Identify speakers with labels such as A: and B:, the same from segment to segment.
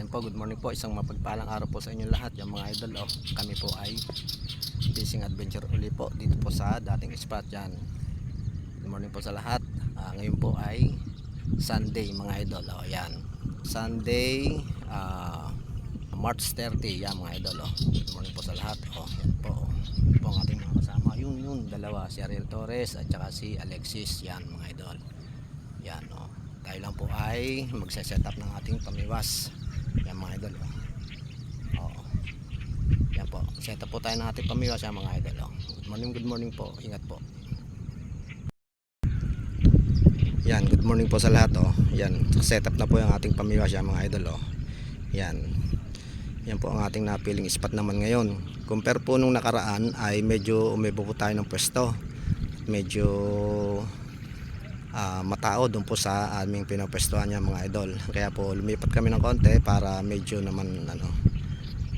A: Ayan po, good morning po. Isang mapagpalang araw po sa inyong lahat. Yung mga idol, oh, kami po ay fishing adventure uli po dito po sa dating spot yan. Good morning po sa lahat. Ah, ngayon po ay Sunday mga idol. Oh, yan. Sunday, ah, March 30. Yan mga idol. Oh. Good morning po sa lahat. Oh, yan po. Oh. Yan po ang ating mga kasama. Yung yun, dalawa. Si Ariel Torres at saka si Alexis. Yan mga idol. Yan oh. Tayo lang po ay magse-set up ng ating pamiwas. Yan mga idol. Oh. Oo. Yan po. Set up po tayo ng ating pamiwas yan mga idol. Oh. Good morning, good morning po. Ingat po. Yan, good morning po sa lahat oh. Yan, set up na po yung ating pamiwas yan mga idol oh. Yan. Yan po ang ating napiling spot naman ngayon. Compare po nung nakaraan ay medyo umibo po tayo ng pwesto. Medyo ah, matao doon po sa aming pinapwestuhan niya mga idol. Kaya po lumipat kami ng konti para medyo naman ano.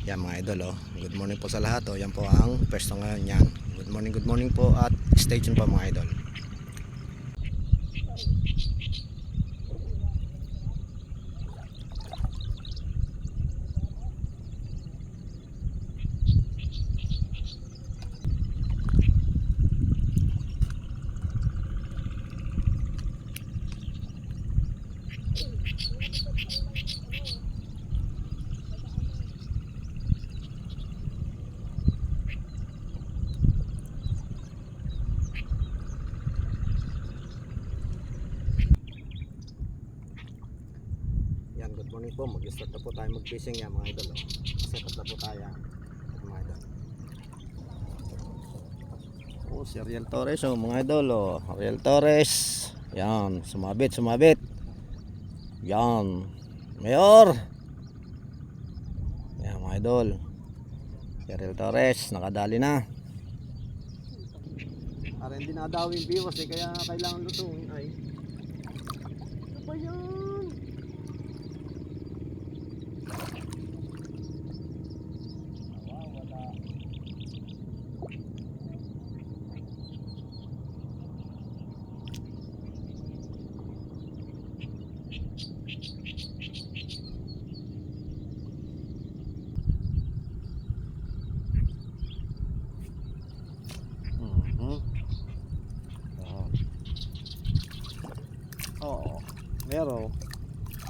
A: Yan mga idol oh. Good morning po sa lahat oh. Yan po ang pwesto ngayon yan. Good morning, good morning po at stay tuned po mga idol. Morning po. Mag-start na po tayo mag-fishing yan mga idol. Oh. Set up na po tayo mga idol. Oh, si Ariel Torres oh, mga idol oh. Ariel Torres. Yan, sumabit, sumabit. Yan. Mayor. Yan mga idol. Si Ariel Torres, nakadali na. Para hindi nadawin viewers eh, kaya kailangan lutuin ay. Ano ba yan? Mhm. Oo. Oo. Meron.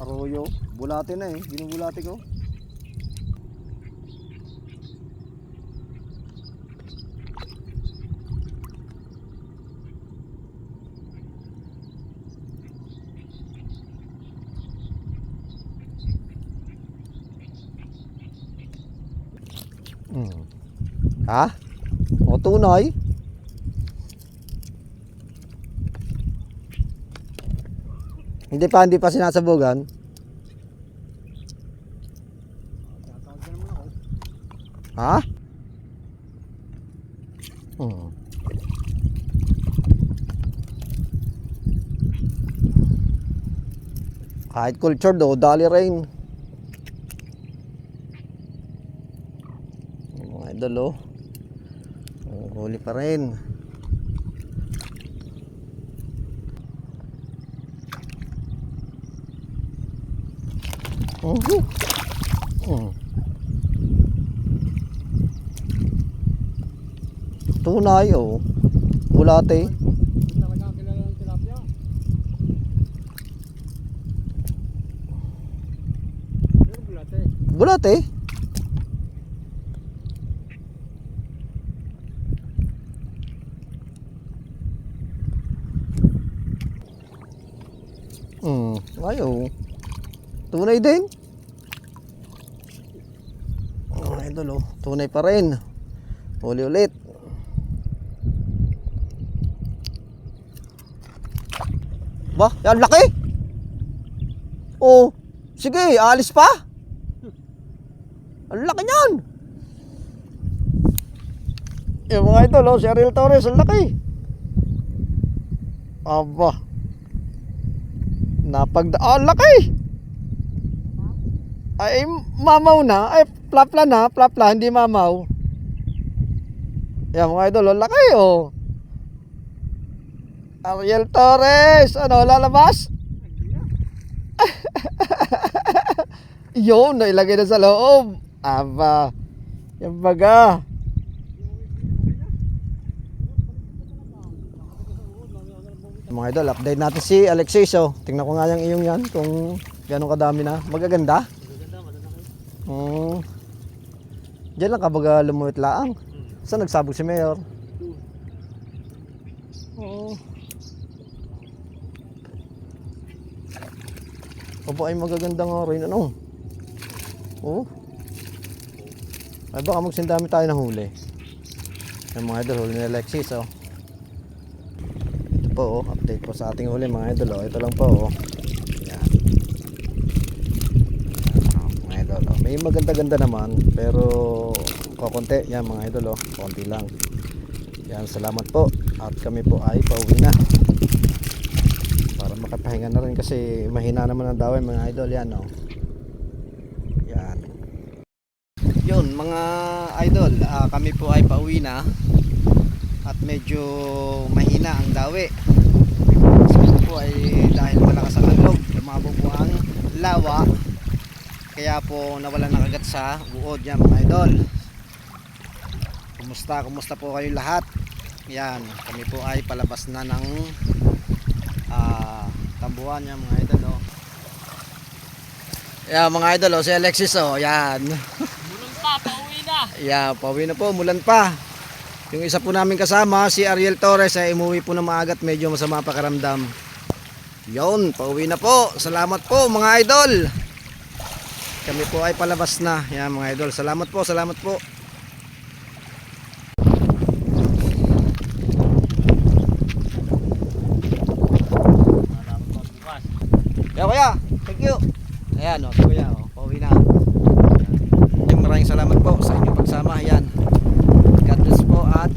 A: Arroyo. Bulate na eh. Binubulate ko. Hmm. Ha? O tunay? Hindi pa, hindi pa sinasabugan. Ha? Hmm. Kahit culture do, dali. Yung Mga idol. Oh, Huli pa rin. Mhm. Mm. Tunay oh. Bulate.
B: Bulate?
A: Hmm, ayaw. Tunay din. Oh, idol oh. Tunay pa rin. Huli ulit. Ba, yan laki. Oh, sige, alis pa. Ang laki niyan. Yung mga idol, oh, si Torres, ang laki. Aba. Napagda... Oh, laki! Ay, mamaw na. Ay, plapla na. Plapla, hindi mamaw. Yan mga idol, laki oh. Ariel Torres, ano, lalabas? Yun, nailagay na sa loob. Aba. Yan baga. Mga idol, update natin si Alexis. Oh. Tingnan ko nga yung iyong yan kung gano'ng kadami na. Magaganda. Hmm. Diyan lang kabaga lumuwit laang. Saan nagsabog si Mayor? Oo. Opo ay magaganda nga rin ano. Oo. Ay baka magsindami tayo ng huli. Yung mga idol, huli ni Alexis oh. Ito po oh, update po sa ating huli mga idol oh. Ito lang po oh. Yan. Yan, oh, mga idol oh. May maganda-ganda naman pero kokonti yan mga idol oh. Konti lang. Yan, salamat po. At kami po ay pauwi na para makapahinga na rin kasi mahina naman ang daway mga idol yan oh. Yan. Yun mga idol, ah, kami po ay pauwi na at medyo mahina ang dawi. So po ay dahil malakas ang alog, lumabo po ang lawa kaya po nawala ng kagat sa buod yan mga idol. Kumusta, kumusta po kayo lahat? Yan, kami po ay palabas na ng ah tambuhan yan mga idol oh. Yan mga idol oh, si Alexis oh, yan.
B: Mulan pa, pauwi na.
A: Yeah, pauwi na po, mulan pa. Yung isa po namin kasama, si Ariel Torres ay umuwi po na maagat, medyo masama pakaramdam. Yon, pauwi na po. Salamat po mga idol. Kami po ay palabas na. Yan mga idol. Salamat po, salamat po. Yeah, kuya. Thank you. Ayan, oh, kuya, oh, pauwi na. Ayan. Maraming salamat po sa inyong pagsama. Ayan. God bless po at